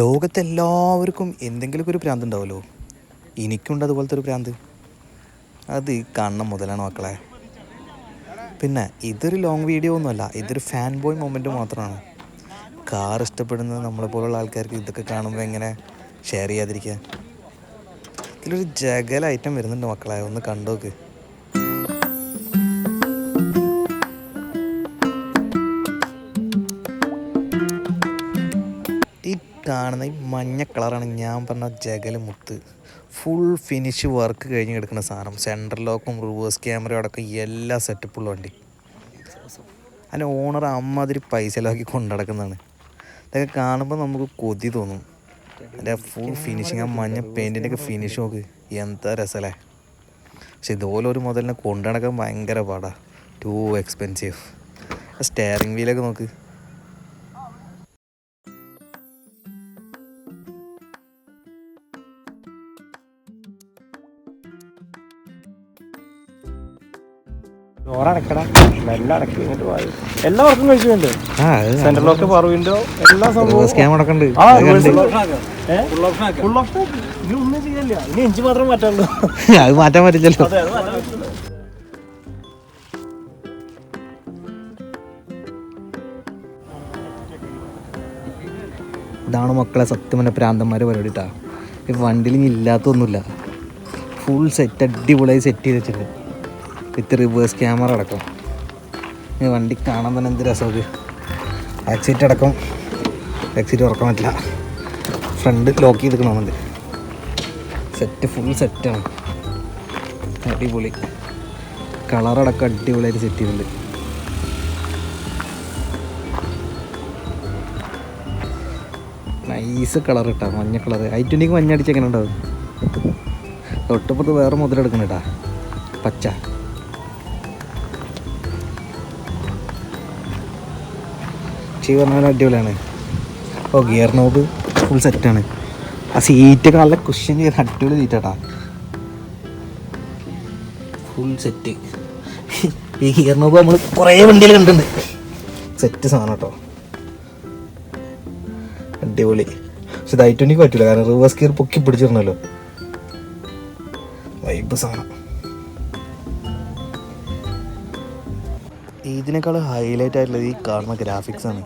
ലോകത്തെല്ലാവർക്കും എന്തെങ്കിലുമൊക്കെ ഒരു ഭ്രാന്ത് ഉണ്ടാവുമല്ലോ. എനിക്കുണ്ട് അതുപോലത്തെ ഒരു ഭ്രാന്ത് അത് കണ്ണം മുതലാണ് മക്കളെ. പിന്നെ ഇതൊരു ലോങ് വീഡിയോ ഒന്നുമല്ല ഇതൊരു ഫാൻ ബോയ് മൊമെന്റ് മാത്രമാണ്. കാർ ഇഷ്ടപ്പെടുന്നത് നമ്മളെ പോലുള്ള ആൾക്കാർക്ക് ഇതൊക്കെ കാണുമ്പോൾ എങ്ങനെ ഷെയർ ചെയ്യാതിരിക്കുക. ഇതിലൊരു ജഗൽ ഐറ്റം വരുന്നുണ്ട് മക്കളെ ഒന്ന് കണ്ടോക്ക്. കാണുന്ന ഈ മഞ്ഞ കളറാണ് ഞാൻ പറഞ്ഞ ജഗൽ മുത്ത്. ഫുൾ ഫിനിഷ് വർക്ക് കഴിഞ്ഞ് കിടക്കുന്ന സാധനം. സെൻട്രൽ ലോക്കും റിവേഴ്സ് ക്യാമറയും അടക്കം എല്ലാ സെറ്റപ്പുള്ള വണ്ടി. അതിന്റെ ഓണർ അമ്മാതിരി പൈസ ലാക്കി കൊണ്ടടക്കുന്നതാണ് ഇതൊക്കെ കാണുമ്പോൾ നമുക്ക് കൊതി തോന്നും. അതിന്റെ ഫുൾ ഫിനിഷിങ് ആ മഞ്ഞ പെയിന്റിന്റെ ഒക്കെ ഫിനിഷ് നോക്ക്. എന്താ രസമല്ലേ പക്ഷെ ഇതുപോലെ ഒരു മുതലിനെ കൊണ്ടുനടക്കാൻ ഭയങ്കര പാടാണ് ടു എക്സ്പെൻസീവ് സ്റ്റെയറിങ് വീലൊക്കെ നോക്ക്. ഡോറടക്കടാ എല്ലാം അടക്കി ഇങ്ങോട്ട് പോയി. എല്ലാ വർക്കും കഴിച്ചുണ്ട് ആ സെൻട്രൽ ലോക്ക് പവർ വിൻഡോ എല്ലാ സംഭവവും. ഫുൾ ഓപ്ഷൻ ഇനി ഒന്നും ചെയ്യല്ല ഇനി എഞ്ചിൻ മാത്രം മാറ്റാനുള്ളൂ. അത് മാറ്റാൻ പറ്റില്ലല്ലോ. ഇതാണ് മക്കളെ സത്യം പ്രാന്തന്മാര് പ്രാന്തന്മാരെ പരിപാടിട്ടാ ഈ വണ്ടിയിൽ ഇനി ഇല്ലാത്തൊന്നുമില്ല. ഫുൾ സെറ്റ് അടിപൊളിയായി സെറ്റ് ചെയ്ത് വെച്ചിട്ടുണ്ട്. വിത്ത് റിവേഴ്സ് ക്യാമറ അടക്കം. ഈ വണ്ടി കാണാൻ തന്നെ എന്ത് രസമത് ബാക്ക് അടക്കം. ബാക്ക് ഉറക്കാൻ പറ്റില്ല. ഫ്രണ്ട് ലോക്ക് ചെയ്തിക്കണമെന്നുണ്ട് സെറ്റ് ഫുൾ സെറ്റാണ് അടിപൊളി. കളറടക്കം അടിപൊളിയായിട്ട് സെറ്റ് ചെയ്തിട്ടുണ്ട്. നൈസ് കളർ കിട്ടാം മഞ്ഞ കളർ ഐ ട്വന്റിക്ക് മഞ്ഞ അടിച്ചെങ്ങനെ ഉണ്ടാവും തൊട്ടപ്പുറത്ത് വേറെ മുതലെടുക്കണം കേട്ടാ പച്ച. ചീ പറഞ്ഞാൽ അടിപൊളിയാണ്. ഓ ഗിയർ നോബ് ഫുൾ സെറ്റാണ് ആ സീറ്റൊക്കെ നല്ല കുഷ്യൻ ചെയ്ത് അടിപൊളി സീറ്റാട്ടാ ഫുൾ സെറ്റ് ഈ ഗിയർ നോബ് നമ്മൾ കുറേ വണ്ടിയിൽ കണ്ടിട്ടുണ്ട്. സെറ്റ് സാധനം കേട്ടോ അടിപൊളി. പക്ഷെ ഇത് ഐ ട്വന്റിക്ക് പറ്റില്ല കാരണം റിവേഴ്സ് ഗിയർ പൊക്കി പിടിച്ചിരുന്നല്ലോ വൈബ് സാധനം. ഇതിനേക്കാൾ ഹൈലൈറ്റ് ആയിട്ടുള്ളത് ഈ കാണുന്ന ഗ്രാഫിക്സ് ആണ്.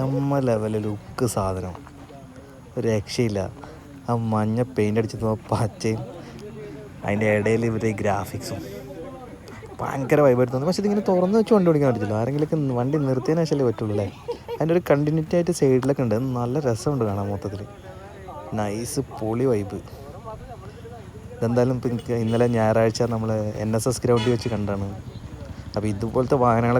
എമ്മ ലെവല ലുക്ക് സാധനം. ഒരു രക്ഷയില്ല. ആ മഞ്ഞ പെയിന്റ് അടിച്ചത് പച്ചയും അതിന്റെ ഇടയിൽ ഇവരുടെ ഈ ഗ്രാഫിക്സും ഭയങ്കര വൈബായിട്ട് പക്ഷേ ഇതിങ്ങനെ തുറന്ന് വെച്ച് വണ്ടി ഓടിക്കാൻ പറ്റില്ല ആരെങ്കിലൊക്കെ വണ്ടി നിർത്തിയതിനു ശേഷമല്ലേ പറ്റുള്ളൂ അല്ലേ? അതിന്റെ ഒരു കണ്ടിന്യൂറ്റി ആയിട്ട് സൈഡിലൊക്കെ ഉണ്ട്. നല്ല രസമുണ്ട് കാണാൻ മൊത്തത്തിൽ നൈസ് പൊളി വൈബ് ഇതെന്തായാലും ഇന്നലെ ഞായറാഴ്ച നമ്മൾ എൻ എസ് എസ് ഗ്രൗണ്ടിൽ വെച്ച് കണ്ടാണ് അപ്പോൾ ഇതുപോലത്തെ വാഹനങ്ങളെ